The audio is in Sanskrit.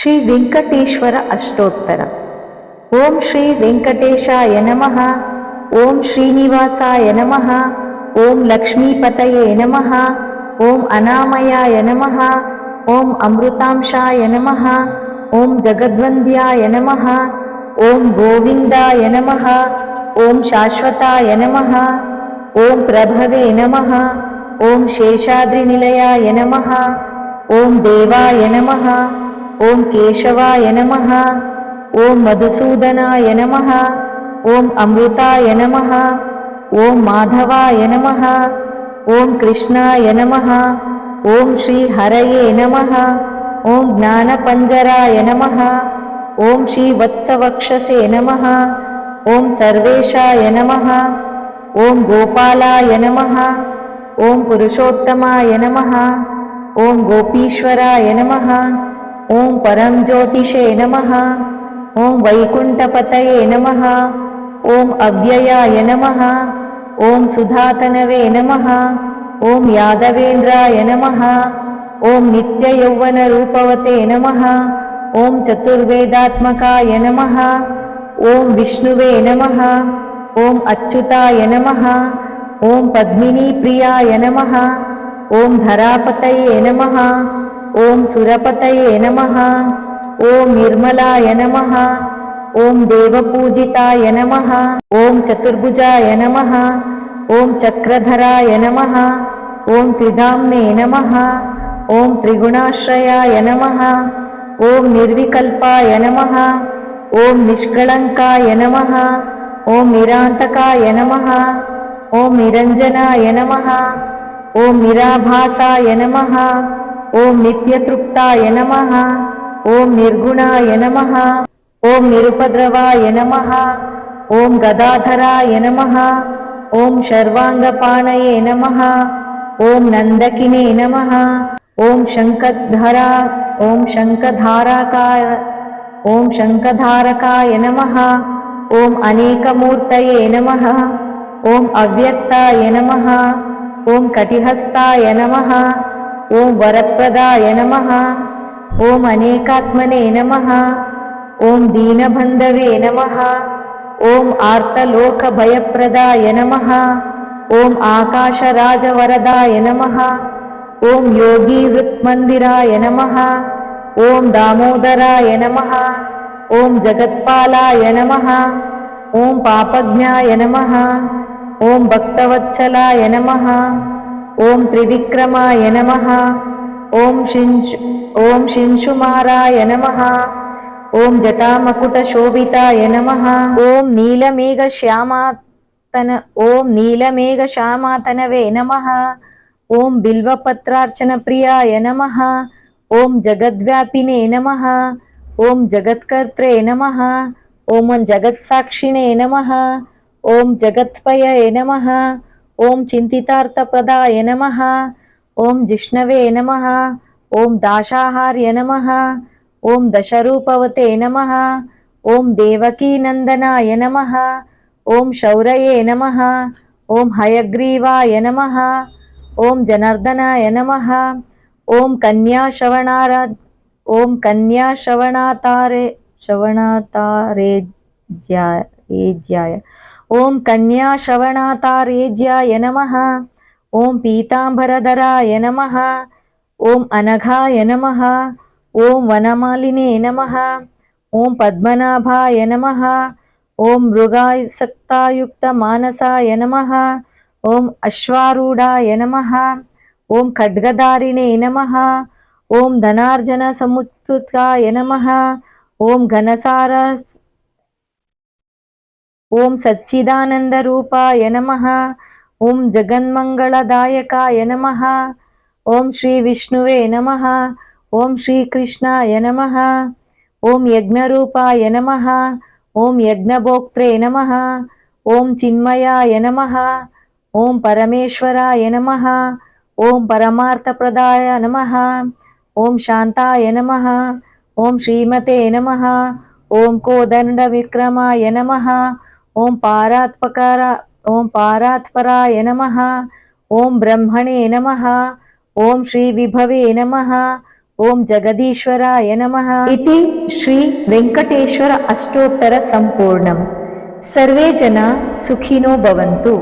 ಶ್ರೀ ವೆಂಕಟೇಶ್ವರ ಅಷ್ಟೋತ್ತರ ಓಂ ಶ್ರೀ ವೆಂಕಟೇಶಾಯ ನಮಃ ಓಂ ಶ್ರೀನಿವಾಸಾಯ ನಮಃ ಓಂ ಲಕ್ಷ್ಮೀಪತಯೇ ನಮಃ ಓಂ ಅನಾಮಯಾಯ ನಮಃ ಓಂ ಅಮೃತಾಂಶಾಯ ನಮಃ ಓಂ ಜಗದ್ವಂದ್ಯಾಯ ನಮಃ ಓಂ ಗೋವಿಂದಾಯ ನಮಃ ಓಂ ಶಾಶ್ವತಾಯ ನಮಃ ಓಂ ಪ್ರಭವೇ ನಮಃ ಓಂ ಶೇಷಾದ್ರಿನಿಲಯಾಯ ನಮಃ ಓಂ ದೇವಾಯ ನಮಃ ॐ केशवाय नमः ॐ मधुसूदनाय नमः ॐ अमृताय नमः ॐ माधवाय नमः ॐ कृष्णाय नमः ॐ श्रीहरये नमः ॐ ज्ञानपञ्जराय नमः ॐ श्रीवत्सवक्षसे नमः ॐ सर्वेशाय नमः ॐ गोपालाय नमः ॐ पुरुषोत्तमाय नमः ॐ गोपीश्वराय नमः ॐ परं ज्योतिषे नमः ॐ वैकुण्ठपतये नमः ॐ अव्ययाय नमः ॐ सुधातनवे नमः ॐ यादवेन्द्राय नमः ॐ नित्ययौवनरूपवते नमः ॐ चतुर्वेदात्मकाय नमः ॐ विष्णुवे नमः ॐ अच्युताय नमः ॐ पद्मिनीप्रियाय नमः ॐ धरापतये नमः ॐ सुरपतये नमः ॐ निर्मलाय नमः ॐ देवपूजिताय नमः ॐ चतुर्भुजाय नमः ॐ चक्रधराय नमः ॐ त्रिधाम्ने नमः ॐ त्रिगुणाश्रयाय नमः ॐ निर्विकल्पाय नमः ॐ निष्कळङ्काय नमः ॐ निरान्तकाय नमः ॐ निरञ्जनाय नमः ॐ निराभासाय नमः ॐ नित्यतृप्ताय नमः। ॐ निर्गुणाय नमः। ॐ निरुपद्रवाय नमः। ॐ गदाधराय नमः। ॐ शर्वाङ्गपाणये नमः। ॐ नन्दकिने नमः। ॐ शङ्खधरा ॐ शङ्खधाराकार ॐ शङ्खधारकाय नमः। ॐ अनेकमूर्तये नमः। ॐ अव्यक्ताय नमः। ॐ कटिहस्ताय नमः। ॐ वरप्रदाय नमः। ॐ अनेकात्मने नमः। ॐ दीनबन्धवे नमः। ॐ आर्तलोकभयप्रदाय नमः। ॐ आकाशराजवरदाय नमः। ॐ योगीवृत्मन्दिराय नमः। ॐ दामोदराय नमः। ॐ जगत्पालाय नमः। ॐ पापज्ञाय नमः। ॐ भक्तवत्सलाय नमः। ॐ त्रिविक्रमाय नमः। ॐ शिञ्च ॐ शिंशुमाराय नमः। ॐ जटामकुटशोभिताय नमः। ॐ नीलमेघश्यामातन ॐ नीलमेघश्यामातनवे नमः। ॐ बिल्वपत्रार्चनप्रियाय नमः। ॐ जगद्व्यापिने नमः। ॐ जगत्कर्त्रे नमः। ॐ जगत्साक्षिणे नमः। ॐ जगत्पयये नमः। ओम चिन्तितार्थप्रदाय नम। ओम जिष्णवे नम। ओम दाशाहार्य नम। ओम दशरूपवते नम। ओम देवकीनंदनाय नम। ओम शौरये नम। ओम हयग्रीवाय नम। ओम जनार्दनाय नम। ओम कन्याश्रवणार ओम कन्याश्रवणातारे श्रवणाता ॐ कन्याश्रवणातारेज्याय नम। ओं पीतांबरधराय नम। ओं अनघाय नम। ओं वनमालिने नम। ओं पद्मनाभाय नमः। ॐ मृगासक्तायुक्तमानसाय ओं ॐ अश्वारूढाय ओं खड्गदारिणे नम। ओं धनार्जन समुत्थाय नम। ओं घनसार ఓం సచ్చిదానంద రూపాయ నమ ఓం జగన్మంగళదాయకాయ నమ ఓం శ్రీ విష్ణువే నమ ఓం శ్రీకృష్ణాయ నమ ఓం యజ్ఞరూపాయ నమ ఓం యజ్ఞభోక్త్రే నమ ఓం చిన్మయాయ నమ ఓం పరమేశ్వరాయ నమ ఓం పరమార్థప్రదాయ నమ ఓం శాంతాయ నమ ఓం శ్రీమతే నమ ఓం కోదండ విక్రమాయ నమ ఓం పారాత్పకార ఓం పారాత్పరాయ నమ ఓం బ్రహ్మణే నమ ఓం శ్రీ విభవే నమ ఓం జగదీశ్వరాయ నమ. ఇది శ్రీ వెంకటేశ్వర అష్టోత్తర సంపూర్ణం సర్వే జన సుఖినో భవంతు